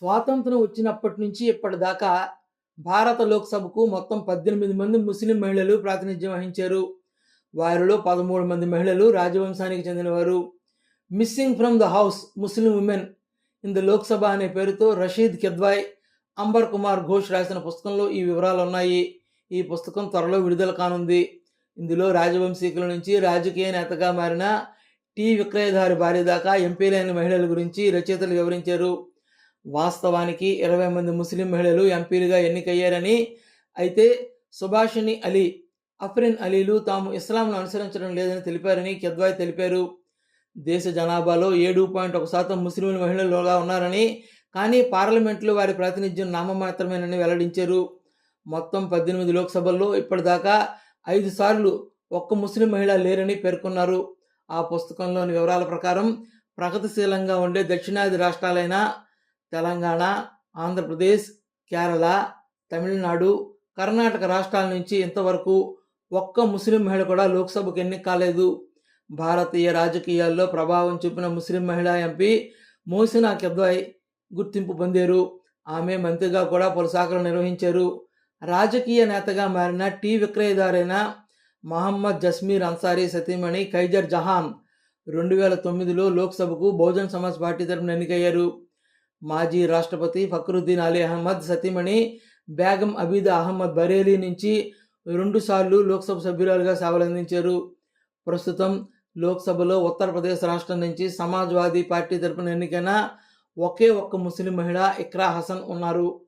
స్వాతంత్రం వచ్చినప్పటి నుంచి ఇప్పటిదాకా భారత లోక్సభకు మొత్తం పద్దెనిమిది మంది ముస్లిం మహిళలు ప్రాతినిధ్యం వహించారు. వారిలో పదమూడు మంది మహిళలు రాజవంశానికి చెందినవారు. Missing from the house Muslim women in the Lok Sabha అనే పేరుతో రషీద్ కెద్వాయ్ అంబర్ కుమార్ ఘోష్ రాసిన పుస్తకంలో ఈ వివరాలు ఉన్నాయి. ఈ పుస్తకం త్వరలో విడుదల కానుంది. ఇందులో రాజవంశీకుల నుంచి రాజకీయ నేతగా మారిన టీ. విక్రయదారి భార్య దాకా ఎంపీలైన మహిళల గురించి రచయితలు వివరించారు. వాస్తవానికి ఇరవై మంది ముస్లిం మహిళలు ఎంపీలుగా ఎన్నికయ్యారని అయితే సుభాషిణి అలీ అఫ్రిన్ అలీలు తాము ఇస్లాంను అనుసరించడం లేదని తెలిపారని కెద్వాయ్ తెలిపారు. దేశ జనాభాలో ఏడు పాయింట్ ఒక శాతం ముస్లిం మహిళలుగా ఉన్నారని కానీ పార్లమెంట్లో వారి ప్రాతినిధ్యం నామమాత్రమేనని వెల్లడించారు. మొత్తం పద్దెనిమిది లోక్సభల్లో ఇప్పటిదాకా ఐదు సార్లు ఒక్క ముస్లిం మహిళ లేరని పేర్కొన్నారు. ఆ పుస్తకంలోని వివరాల ప్రకారం ప్రగతిశీలంగా ఉండే దక్షిణాది రాష్ట్రాలైన తెలంగాణ ఆంధ్రప్రదేశ్ కేరళ తమిళనాడు కర్ణాటక రాష్ట్రాల నుంచి ఇంతవరకు ఒక్క ముస్లిం మహిళ కూడా లోక్సభకు ఎన్నిక కాలేదు. భారతీయ రాజకీయాల్లో ప్రభావం చూపిన ముస్లిం మహిళా ఎంపీ మోసినా కెద్వాయ్ గుర్తింపు పొందారు. ఆమె మంత్రిగా కూడా పలు శాఖలు నిర్వహించారు. రాజకీయ నేతగా మారిన టీ విక్రయదారైన మహమ్మద్ జస్మీర్ అన్సారీ సతీమణి ఖైజర్ జహాన్ రెండు వేల తొమ్మిదిలో లోక్సభకు బహుజన్ సమాజ్ పార్టీ తరపున ఎన్నికయ్యారు. మాజీ రాష్ట్రపతి ఫక్రుద్దీన్ అలీ అహ్మద్ సతీమణి బేగం అబీదా అహ్మద్ బరేలీ నుంచి రెండుసార్లు లోక్సభ సభ్యురాలుగా సేవలందించారు. ప్రస్తుతం లోక్సభలో ఉత్తరప్రదేశ్ రాష్ట్రం నుంచి సమాజ్వాదీ పార్టీ తరపున ఎన్నికైన ఒకే ఒక్క ముస్లిం మహిళ ఇక్రా హసన్ ఉన్నారు.